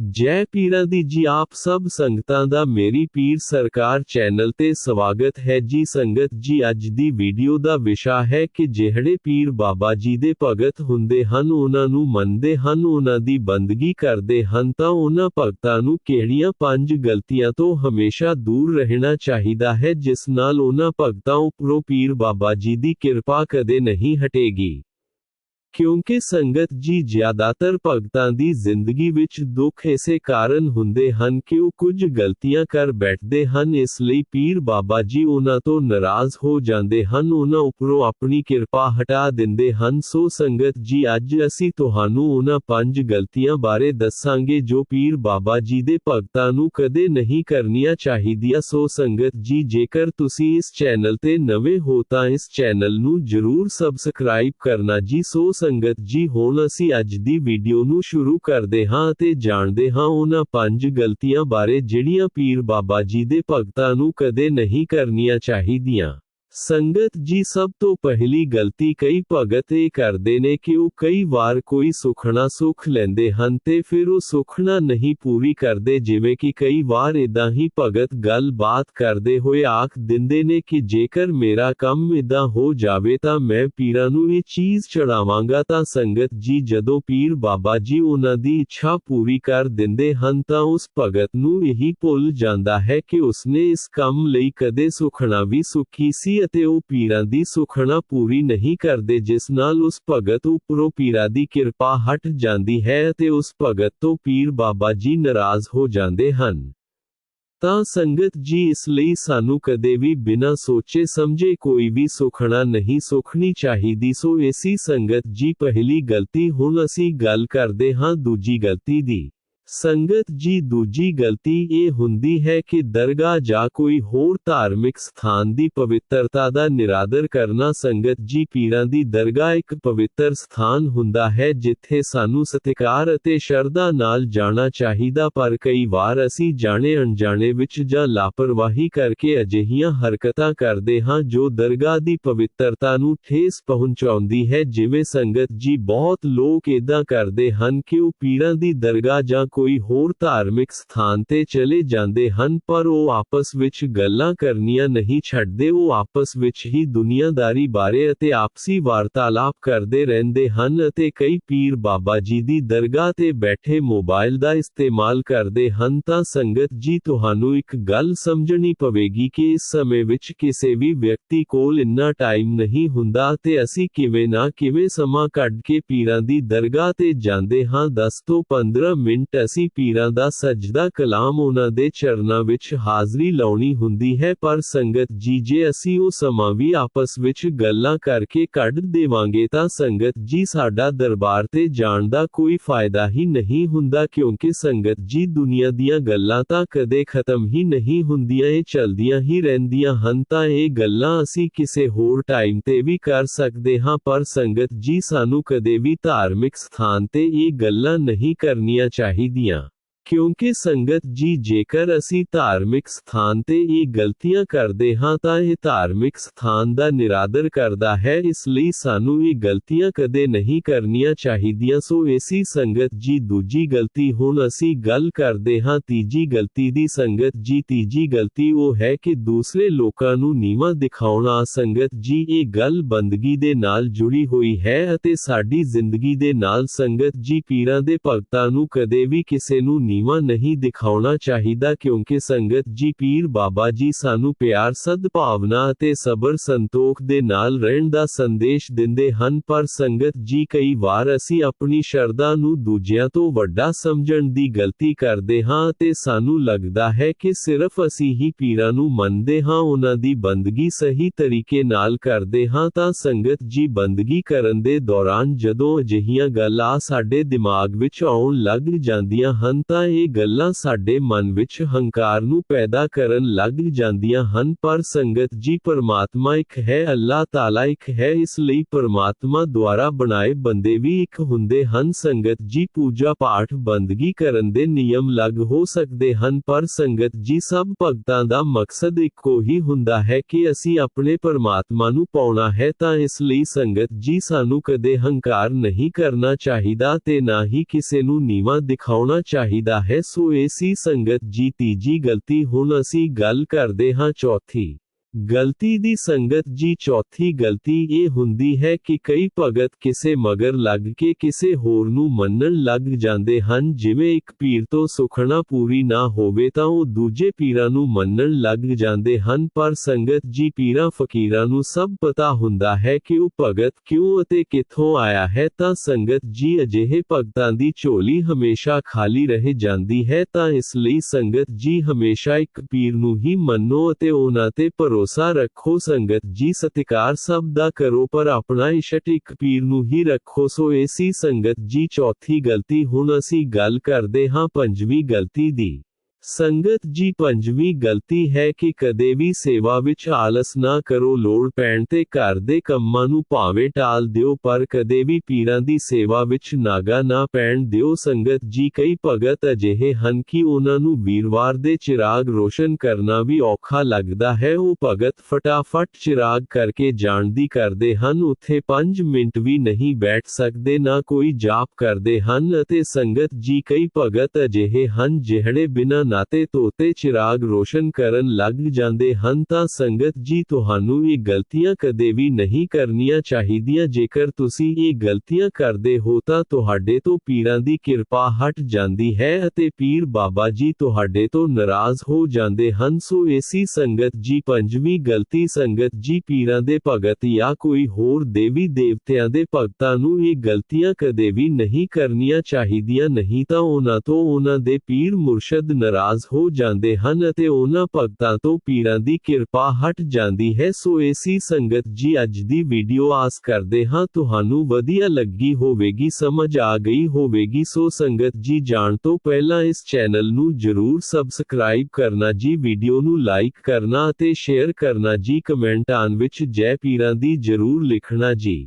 ਜੈ ਪੀਰਾਂ ਦੀ ਜੀ ਆਪ ਸਭ ਸੰਗਤਾਂ ਦਾ ਮੇਰੀ ਪੀਰ ਸਰਕਾਰ ਚੈਨਲ ਤੇ ਸਵਾਗਤ ਹੈ ਜੀ ਸੰਗਤ ਜੀ ਅੱਜ ਦੀ ਵੀਡੀਓ ਦਾ ਵਿਸ਼ਾ ਹੈ ਕਿ ਜਿਹੜੇ ਪੀਰ ਬਾਬਾ ਜੀ ਦੇ ਭਗਤ ਹੁੰਦੇ ਹਨ ਉਹਨਾਂ ਨੂੰ ਮੰਨਦੇ ਹਨ ਉਹਨਾਂ ਦੀ ਬੰਦਗੀ ਕਰਦੇ ਹਨ ਤਾਂ ਉਹਨਾਂ ਭਗਤਾਂ ਨੂੰ ਕਿਹੜੀਆਂ ਪੰਜ ਗਲਤੀਆਂ ਤੋਂ ਹਮੇਸ਼ਾ ਦੂਰ ਰਹਿਣਾ ਚਾਹੀਦਾ ਹੈ ਜਿਸ ਨਾਲ ਉਹਨਾਂ ਭਗਤਾਂ ਉੱਪਰੋਂ ਪੀਰ ਬਾਬਾ ਜੀ ਦੀ ਕਿਰਪਾ ਕਦੇ ਨਹੀਂ ਹਟੇਗੀ ਕਿਉਂਕਿ ਸੰਗਤ ਜੀ ਜ਼ਿਆਦਾਤਰ ਭਗਤਾਂ ਦੀ ਜ਼ਿੰਦਗੀ ਵਿੱਚ ਦੁੱਖ ਇਸੇ ਕਾਰਨ ਹੁੰਦੇ ਹਨ ਕਿ ਉਹ ਕੁਝ ਗਲਤੀਆਂ ਕਰ ਬੈਠਦੇ ਹਨ ਇਸ ਲਈ ਪੀਰ ਬਾਬਾ ਜੀ ਉਹਨਾਂ ਤੋਂ ਨਾਰਾਜ਼ ਹੋ ਜਾਂਦੇ ਹਨ ਉਹਨਾਂ ਉੱਪਰੋਂ ਆਪਣੀ ਕਿਰਪਾ ਹਟਾ ਦਿੰਦੇ ਹਨ ਸੋ ਸੰਗਤ ਜੀ ਅੱਜ ਅਸੀਂ ਤੁਹਾਨੂੰ ਉਹਨਾਂ ਪੰਜ ਗਲਤੀਆਂ ਬਾਰੇ ਦੱਸਾਂਗੇ ਜੋ ਪੀਰ ਬਾਬਾ ਜੀ ਦੇ ਭਗਤਾਂ ਨੂੰ ਕਦੇ ਨਹੀਂ ਕਰਨੀਆਂ ਚਾਹੀਦੀਆਂ ਸੋ ਸੰਗਤ ਜੀ ਜੇਕਰ ਤੁਸੀਂ ਇਸ ਚੈਨਲ ਤੇ ਨਵੇਂ ਹੋ ਤਾਂ ਇਸ ਚੈਨਲ ਨੂੰ ਜਰੂਰ ਸਬਸਕ੍ਰਾਈਬ ਕਰਨਾ ਜੀ ਸੋ ਸੰਗਤ ਜੀ ਹੁਣ ਅਸੀਂ ਅੱਜ ਦੀ ਵੀਡੀਓ ਨੂੰ ਸ਼ੁਰੂ ਕਰਦੇ ਹਾਂ ਅਤੇ ਜਾਣਦੇ ਹਾਂ ਉਹਨਾਂ ਪੰਜ ਗਲਤੀਆਂ ਬਾਰੇ ਜਿਹੜੀਆਂ ਪੀਰ ਬਾਬਾ ਜੀ ਦੇ ਭਗਤਾਂ ਨੂੰ ਕਦੇ ਨਹੀਂ ਕਰਨੀਆਂ ਚਾਹੀਦੀਆਂ ਸੰਗਤ ਜੀ ਸਭ ਤੋਂ ਪਹਿਲੀ ਗਲਤੀ ਕਈ ਭਗਤ ਇਹ ਕਰਦੇ ਨੇ ਕਿ ਉਹ ਕਈ ਵਾਰ ਕੋਈ ਸੁਖਣਾ ਸੁਖ ਲੈਂਦੇ ਹਨ ਤੇ ਫਿਰ ਉਹ ਸੁਖਣਾ ਨਹੀਂ ਪੂਰੀ ਕਰਦੇ ਜਿਵੇਂ ਕਿ ਕਈ ਵਾਰ ਇਦਾਂ ਹੀ ਭਗਤ ਗੱਲ-ਬਾਤ ਕਰਦੇ ਹੋਏ ਆਖ ਦਿੰਦੇ ਨੇ ਕਿ ਜੇਕਰ ਮੇਰਾ ਕੰਮ ਇਦਾਂ ਹੋ ਜਾਵੇ ਤਾਂ ਮੈਂ ਪੀਰਾਂ ਨੂੰ ਇਹ ਚੀਜ਼ ਚੜਾਵਾਂਗਾ ਤਾਂ ਸੰਗਤ ਜੀ ਜਦੋਂ ਪੀਰ ਬਾਬਾ ਜੀ ਉਹਨਾਂ ਦੀ ਇੱਛਾ ਪੂਰੀ ਕਰ ਦਿੰਦੇ ਹਨ ਤਾਂ ਉਸ ਭਗਤ ਨੂੰ ਇਹੀ ਭੁੱਲ ਜਾਂਦਾ ਹੈ ਕਿ ਉਸਨੇ ਇਸ ਕੰਮ ਲਈ ਕਦੇ ਸੁਖਣਾ ਵੀ ਸੁਖੀ ਸੀ ਅਤੇ ਉਹ ਪੀਰਾਂ ਦੀ ਸੁਖਣਾ ਪੂਰੀ ਨਹੀਂ ਕਰਦੇ ਜਿਸ ਨਾਲ ਉਸ ਭਗਤ ਉੱਪਰੋਂ ਪੀਰਾਂ ਦੀ ਕਿਰਪਾ ਹਟ ਜਾਂਦੀ ਹੈ ਅਤੇ ਉਸ ਭਗਤ ਤੋਂ ਪੀਰ ਬਾਬਾ ਜੀ ਨਾਰਾਜ਼ ਹੋ ਜਾਂਦੇ ਹਨ ਤਾਂ ਸੰਗਤ ਜੀ ਇਸ ਲਈ ਸਾਨੂੰ ਕਦੇ ਵੀ ਬਿਨਾਂ ਸੋਚੇ ਸਮਝੇ ਕੋਈ ਵੀ ਸੁਖਣਾ ਨਹੀਂ ਸੁਖਣੀ ਚਾਹੀਦੀ ਸੋ ਐਸੀ ਸੰਗਤ ਜੀ ਪਹਿਲੀ ਗਲਤੀ ਹੁਣ ਅਸੀਂ ਗੱਲ ਕਰਦੇ ਹਾਂ ਦੂਜੀ ਗਲਤੀ ਦੀ ਸੰਗਤ ਜੀ ਦੂਜੀ ਗਲਤੀ ਇਹ ਹੁੰਦੀ ਹੈ ਕਿ ਦਰਗਾਹ ਜਾਂ ਕੋਈ ਹੋਰ ਧਾਰਮਿਕ ਸਥਾਨ ਦੀ ਪਵਿੱਤਰਤਾ ਦਾ ਨਿਰਾਦਰ ਕਰਨਾ ਸੰਗਤ ਜੀ ਪੀਰਾਂ ਦੀ ਦਰਗਾਹ ਇੱਕ ਪਵਿੱਤਰ ਸਥਾਨ ਹੁੰਦਾ ਹੈ ਜਿੱਥੇ ਸਾਨੂੰ ਸਤਿਕਾਰ ਅਤੇ ਸ਼ਰਧਾ ਨਾਲ ਜਾਣਾ ਚਾਹੀਦਾ ਪਰ ਕਈ ਵਾਰ ਅਸੀਂ ਜਾਣੇ ਅਣਜਾਣੇ ਵਿੱਚ ਜਾਂ ਲਾਪਰਵਾਹੀ ਕਰਕੇ ਅਜਿਹੀਆਂ ਹਰਕਤਾਂ ਕਰਦੇ ਹਾਂ ਜੋ ਦਰਗਾਹ ਦੀ ਪਵਿੱਤਰਤਾ ਨੂੰ ਠੇਸ ਪਹੁੰਚਾਉਂਦੀ ਹੈ ਜਿਵੇਂ ਸੰਗਤ ਜੀ ਬਹੁਤ ਲੋਕ ਇਦਾਂ ਕਰਦੇ ਹਨ ਕਿ ਉਹ ਪੀਰਾਂ ਦੀ ਦਰਗਾਹ ਜਾਂ ਕੋਈ ਹੋਰ ਧਾਰਮਿਕ ਸਥਾਨ ਤੇ ਚਲੇ ਜਾਂਦੇ ਹਨ ਪਰ ਉਹ ਆਪਸ ਵਿੱਚ ਗੱਲਾਂ ਕਰਨੀਆਂ ਨਹੀਂ ਛੱਡਦੇ ਉਹ ਆਪਸ ਵਿੱਚ ਹੀ ਦੁਨੀਆਦਾਰੀ ਬਾਰੇ ਅਤੇ ਆਪਸੀ ਵਾਰਤਾਲਾਪ ਕਰਦੇ ਰਹਿੰਦੇ ਹਨ ਅਤੇ ਕਈ ਪੀਰ ਬਾਬਾ ਜੀ ਦੀ ਦਰਗਾਹ ਤੇ ਬੈਠੇ ਮੋਬਾਈਲ ਦਾ ਇਸਤੇਮਾਲ ਕਰਦੇ ਹਨ ਤਾਂ ਸੰਗਤ ਜੀ ਤੁਹਾਨੂੰ ਇੱਕ ਗੱਲ ਸਮਝਣੀ ਪਵੇਗੀ ਕਿ ਇਸ ਸਮੇਂ ਵਿੱਚ ਕਿਸੇ ਵੀ ਵਿਅਕਤੀ ਕੋਲ ਇੰਨਾ ਟਾਈਮ ਨਹੀਂ ਹੁੰਦਾ ਤੇ ਅਸੀਂ ਕਿਵੇਂ ਨਾ ਕਿਵੇਂ ਸਮਾਂ ਕੱਢ ਕੇ ਪੀਰਾਂ ਦੀ ਦਰਗਾਹ ਤੇ ਜਾਂਦੇ ਹਾਂ 10 ਤੋਂ 15 ਮਿੰਟ ਅਸੀਂ ਪੀਰਾਂ ਦਾ ਸਜਦਾ ਕਲਾਮ ਉਹਨਾਂ ਦੇ ਚਰਨਾਂ ਵਿੱਚ ਹਾਜ਼ਰੀ ਲਾਉਣੀ ਹੁੰਦੀ ਹੈ ਪਰ ਸੰਗਤ ਜੀ ਜੇ ਅਸੀਂ ਉਹ ਸਮਾਂ ਵੀ ਆਪਸ ਵਿੱਚ ਗੱਲਾਂ ਕਰਕੇ ਕੱਢ ਦੇਵਾਂਗੇ ਤਾਂ ਸੰਗਤ ਜੀ ਸਾਡਾ ਦਰਬਾਰ ਤੇ ਜਾਣ ਦਾ ਕੋਈ ਫਾਇਦਾ ਹੀ ਨਹੀਂ ਹੁੰਦਾ ਕਿਉਂਕਿ ਸੰਗਤ ਜੀ ਦੁਨੀਆ ਦੀਆਂ ਗੱਲਾਂ ਤਾਂ ਕਦੇ ਖਤਮ ਹੀ ਨਹੀਂ ਹੁੰਦੀਆਂ ਇਹ ਚਲਦੀਆਂ ਹੀ ਰਹਿੰਦੀਆਂ ਹਨ ਤਾਂ ਇਹ ਗੱਲਾਂ ਅਸੀਂ ਕਿਸੇ ਹੋਰ ਟਾਈਮ ਤੇ ਵੀ ਕਰ ਸਕਦੇ ਹਾਂ ਪਰ ਸੰਗਤ ਜੀ ਸਾਨੂੰ ਕਦੇ ਵੀ ਧਾਰਮਿਕ ਸਥਾਨ ਤੇ ਇਹ ਗੱਲਾਂ ਨਹੀਂ ਕਰਨੀਆਂ ਚਾਹੀਦੀਆਂ Media ਕਿਉਂਕਿ ਸੰਗਤ ਜੀ ਜੇਕਰ ਅਸੀਂ ਧਾਰਮਿਕ ਸਥਾਨ ਤੇ ਇਹ ਗਲਤੀਆਂ ਕਰਦੇ ਹਾਂ ਤਾਂ ਇਹ ਧਾਰਮਿਕ ਸਥਾਨ ਦਾ ਨਿਰਾਦਰ ਕਰਦਾ ਹੈ ਇਸ ਲਈ ਸਾਨੂੰ ਇਹ ਗਲਤੀਆਂ ਕਦੇ ਨਹੀਂ ਕਰਨੀਆਂ ਚਾਹੀਦੀਆਂ ਸੋ ਐਸੀ ਸੰਗਤ ਜੀ ਦੂਜੀ ਗਲਤੀ ਹੁਣ ਅਸੀਂ ਗੱਲ ਕਰਦੇ ਹਾਂ ਤੀਜੀ ਗਲਤੀ ਦੀ ਸੰਗਤ ਜੀ ਤੀਜੀ ਗਲਤੀ ਉਹ ਹੈ ਕਿ ਦੂਸਰੇ ਲੋਕਾਂ ਨੂੰ ਨੀਵਾਂ ਦਿਖਾਉਣਾ ਸੰਗਤ ਜੀ ਇਹ ਗੱਲ ਬੰਦਗੀ ਦੇ ਨਾਲ ਜੁੜੀ ਹੋਈ ਹੈ ਅਤੇ ਸਾਡੀ ਜ਼ਿੰਦਗੀ ਦੇ ਨਾਲ ਸੰਗਤ ਜੀ ਪੀਰਾਂ ਦੇ ਭਗਤਾਂ ਨੂੰ ਕਦੇ ਵੀ ਕਿਸੇ ਨੂੰ ਨੀਵਾਂ ਨਹੀਂ ਦਿਖਾਉਣਾ ਚਾਹੀਦਾ ਕਿਉਂਕਿ ਸੰਗਤ ਜੀ ਪੀਰ ਬਾਬਾ ਜੀ ਸਾਨੂੰ ਪਿਆਰ ਸਦਭਾਵਨਾ ਅਤੇ ਸਬਰ ਸੰਤੋਖ ਦੇ ਨਾਲ ਰਹਿਣ ਦਾ ਸੰਦੇਸ਼ ਦਿੰਦੇ ਹਨ ਪਰ ਸੰਗਤ ਜੀ ਕਈ ਵਾਰ ਅਸੀਂ ਆਪਣੀ ਸ਼ਰਧਾ ਨੂੰ ਦੂਜਿਆਂ ਤੋਂ ਵੱਡਾ ਸਮਝਣ ਦੀ ਗਲਤੀ ਕਰਦੇ ਹਾਂ ਅਤੇ ਸਾਨੂੰ ਲੱਗਦਾ ਹੈ ਕਿ ਸਿਰਫ ਅਸੀਂ ਹੀ ਪੀਰਾਂ ਨੂੰ ਮੰਨਦੇ ਹਾਂ ਉਹਨਾਂ ਦੀ ਬੰਦਗੀ ਸਹੀ ਤਰੀਕੇ ਨਾਲ ਕਰਦੇ ਹਾਂ ਤਾਂ ਸੰਗਤ ਜੀ ਬੰਦਗੀ ਕਰਨ ਦੇ ਦੌਰਾਨ ਜਦੋਂ ਅਜਿਹੀਆਂ ਗੱਲਾਂ ਸਾਡੇ ਦਿਮਾਗ ਵਿੱਚ ਆਉਣ ਲੱਗ ਜਾਂਦੀਆਂ ਹਨ ਤਾਂ ਇਹ ਗੱਲਾਂ ਸਾਡੇ ਮਨ ਵਿੱਚ ਹੰਕਾਰ ਨੂੰ ਪੈਦਾ ਕਰਨ ਲੱਗ ਜਾਂਦੀਆਂ ਹਨ ਪਰ ਸੰਗਤ ਜੀ ਪਰਮਾਤਮਾ ਇੱਕ ਹੈ ਅੱਲਾਹ ਤਾਲਾ ਇੱਕ ਹੈ ਇਸ ਲਈ ਪਰਮਾਤਮਾ ਦੁਆਰਾ ਬਣਾਏ ਬੰਦੇ ਵੀ ਇੱਕ ਹੁੰਦੇ ਹਨ ਸੰਗਤ ਜੀ ਪੂਜਾ ਪਾਠ ਬੰਦਗੀ ਕਰਨ ਦੇ ਨਿਯਮ ਲੱਗ ਹੋ ਸਕਦੇ ਹਨ ਪਰ ਸੰਗਤ ਜੀ ਸਭ ਭਗਤਾਂ ਦਾ ਮਕਸਦ ਇੱਕੋ ਹੀ ਹੁੰਦਾ ਹੈ ਕਿ ਅਸੀਂ ਆਪਣੇ ਪਰਮਾਤਮਾ ਨੂੰ ਪਾਉਣਾ ਹੈ ਤਾਂ ਇਸ ਲਈ ਸੰਗਤ ਜੀ ਸਾਨੂੰ ਕਦੇ ਹੰਕਾਰ ਨਹੀਂ ਕਰਨਾ ਚਾਹੀਦਾ ਤੇ ਨਾ ਹੀ ਕਿਸੇ ਨੂੰ ਨੀਵਾਂ ਦਿਖਾਉਣਾ ਚਾਹੀਦਾ ਚਾਹੀਦਾ ਹੈ ਸੋ ਏਸੀ ਸੰਗਤ ਜੀ ਤੀਜੀ ਗਲਤੀ ਹੁਣ ਅਸੀਂ ਗੱਲ ਕਰਦੇ ਹਾਂ ਚੌਥੀ ਗਲਤੀ ਦੀ ਸੰਗਤ ਜੀ ਚੌਥੀ ਗਲਤੀ ਇਹ ਹੁੰਦੀ ਹੈ ਕਿ ਕਈ ਭਗਤ ਕਿਸੇ ਮਗਰ ਲੱਗ ਕੇ ਕਿਸੇ ਹੋਰ ਨੂੰ ਮੰਨਣ ਲੱਗ ਜਾਂਦੇ ਹਨ ਜਿਵੇਂ ਇੱਕ ਪੀਰ ਤੋਂ ਸੁਖਣਾ ਪੂਰੀ ਨਾ ਹੋਵੇ ਤਾਂ ਉਹ ਦੂਜੇ ਪੀਰਾਂ ਨੂੰ ਮੰਨਣ ਲੱਗ ਜਾਂਦੇ ਹਨ ਪਰ ਸੰਗਤ ਜੀ ਪੀਰਾਂ ਫਕੀਰਾਂ ਨੂੰ ਸਭ ਪਤਾ ਹੁੰਦਾ ਹੈ ਕਿ ਉਹ ਭਗਤ ਕਿਉਂ ਅਤੇ ਕਿੱਥੋਂ ਆਇਆ ਹੈ ਤਾਂ ਸੰਗਤ ਜੀ ਅਜਿਹੇ ਭਗਤਾਂ ਦੀ ਝੋਲੀ ਹਮੇਸ਼ਾ ਖਾਲੀ ਰਹਿ ਜਾਂਦੀ ਹੈ ਤਾਂ ਇਸ ਲਈ ਸੰਗਤ ਜੀ ਹਮੇਸ਼ਾ ਇੱਕ ਪੀਰ ਨੂੰ ਹੀ ਮੰਨੋ ਅਤੇ ਉਹਨਾਂ ਤੇ ਭਰੋਸਾ ਰੱਖੋ ਸੰਗਤ ਜੀ ਸਤਿਕਾਰ ਸਭ ਦਾ ਕਰੋ ਪਰ ਆਪਣਾ ਇਸ਼ਟ ਇੱਕ ਪੀਰ ਨੂੰ ਹੀ ਰੱਖੋ ਸੋ ਏਸੀ ਸੰਗਤ ਜੀ ਚੌਥੀ ਗਲਤੀ ਹੁਣ ਅਸੀਂ ਗੱਲ ਕਰਦੇ ਹਾਂ ਪੰਜਵੀਂ ਗਲਤੀ ਦੀ ਸੰਗਤ ਜੀ ਪੰਜਵੀਂ ਗਲਤੀ ਹੈ ਕਿ ਕਦੇ ਵੀ ਸੇਵਾ ਵਿੱਚ ਆਲਸ ਨਾ ਕਰੋ ਲੋੜ ਪੈਣ ਤੇ ਘਰ ਦੇ ਕੰਮਾਂ ਨੂੰ ਭਾਵੇਂ ਟਾਲ ਦਿਓ ਪਰ ਕਦੇ ਵੀ ਪੀਰਾਂ ਦੀ ਸੇਵਾ ਵਿੱਚ ਨਾਗਾ ਨਾ ਪੈਣ ਦਿਓ ਸੰਗਤ ਜੀ ਕਈ ਭਗਤ ਅਜਿਹੇ ਹਨ ਕਿ ਉਹਨਾਂ ਨੂੰ ਵੀਰਵਾਰ ਦੇ ਚਿਰਾਗ ਰੋਸ਼ਨ ਕਰਨਾ ਵੀ ਔਖਾ ਲੱਗਦਾ ਹੈ ਉਹ ਭਗਤ ਫਟਾਫਟ ਚਿਰਾਗ ਕਰਕੇ ਜਾਣ ਦੀ ਕਰਦੇ ਹਨ ਉੱਥੇ 5 ਮਿੰਟ ਵੀ ਨਹੀਂ ਬੈਠ ਸਕਦੇ ਨਾ ਕੋਈ ਜਾਪ ਕਰਦੇ ਹਨ ਅਤੇ ਸੰਗਤ ਜੀ ਕਈ ਭਗਤ ਅਜਿਹੇ ਹਨ ਜਿਹੜੇ ਬਿਨਾਂ ਨਾਤੇ ਤੋਤੇ ਚਿਰਾਗ ਰੋਸ਼ਨ ਕਰਨ ਲੱਗ ਜਾਂਦੇ ਹਨ ਤਾਂ ਸੰਗਤ ਜੀ ਤੁਹਾਨੂੰ ਇਹ ਗਲਤੀਆਂ ਕਦੇ ਵੀ ਨਹੀਂ ਕਰਨੀਆਂ ਚਾਹੀਦੀਆਂ ਜੇਕਰ ਤੁਸੀਂ ਇਹ ਗਲਤੀਆਂ ਕਰਦੇ ਹੋ ਤਾਂ ਤੁਹਾਡੇ ਤੋਂ ਪੀਰਾਂ ਦੀ ਕਿਰਪਾ ਹਟ ਜਾਂਦੀ ਹੈ ਅਤੇ ਪੀਰ ਬਾਬਾ ਜੀ ਤੁਹਾਡੇ ਤੋਂ ਨਾਰਾਜ਼ ਹੋ ਜਾਂਦੇ ਹਨ ਸੋ ਏਸੀ ਸੰਗਤ ਜੀ ਪੰਜਵੀਂ ਗਲਤੀ ਸੰਗਤ ਜੀ ਪੀਰਾਂ ਦੇ ਭਗਤ ਜਾਂ ਕੋਈ ਹੋਰ ਦੇਵੀ ਦੇਵਤਿਆਂ ਦੇ ਭਗਤਾਂ ਨੂੰ ਇਹ ਗਲਤੀਆਂ ਕਦੇ ਵੀ ਨਹੀਂ ਕਰਨੀਆਂ ਚਾਹੀਦੀਆਂ ਨਹੀਂ ਤਾਂ ਉਹਨਾਂ ਤੋਂ ਉਹਨਾਂ ਦੇ ਪੀਰ ਮੁਰਸ਼ਦ ਨਾਰਾਜ਼ ਹੋ ਜਾਂਦੇ ਹਨ ਅਤੇ ਉਹਨਾਂ ਭਗਤਾਂ ਤੋਂ ਪੀਰਾਂ ਦੀ ਕਿਰਪਾ ਹਟ ਜਾਂਦੀ ਹੈ ਸੋ ਏਸੀ ਸੰਗਤ ਜੀ ਅੱਜ ਦੀ ਵੀਡੀਓ ਆਸ ਕਰਦੇ ਹਾਂ ਤੁਹਾਨੂੰ ਵਧੀਆ ਲੱਗੀ ਹੋਵੇਗੀ ਸਮਝ ਆ ਗਈ ਹੋਵੇਗੀ ਸੋ ਸੰਗਤ ਜੀ ਜਾਣ ਤੋਂ ਪਹਿਲਾਂ ਇਸ ਚੈਨਲ ਨੂੰ ਜਰੂਰ ਸਬਸਕ੍ਰਾਈਬ ਕਰਨਾ ਜੀ ਵੀਡੀਓ ਨੂੰ ਲਾਈਕ ਕਰਨਾ ਅਤੇ ਸ਼ੇਅਰ ਕਰਨਾ ਜੀ ਕਮੈਂਟਾਂ ਵਿੱਚ ਜੈ ਪੀਰਾਂ ਦੀ ਜਰੂਰ ਲਿਖਣਾ ਜੀ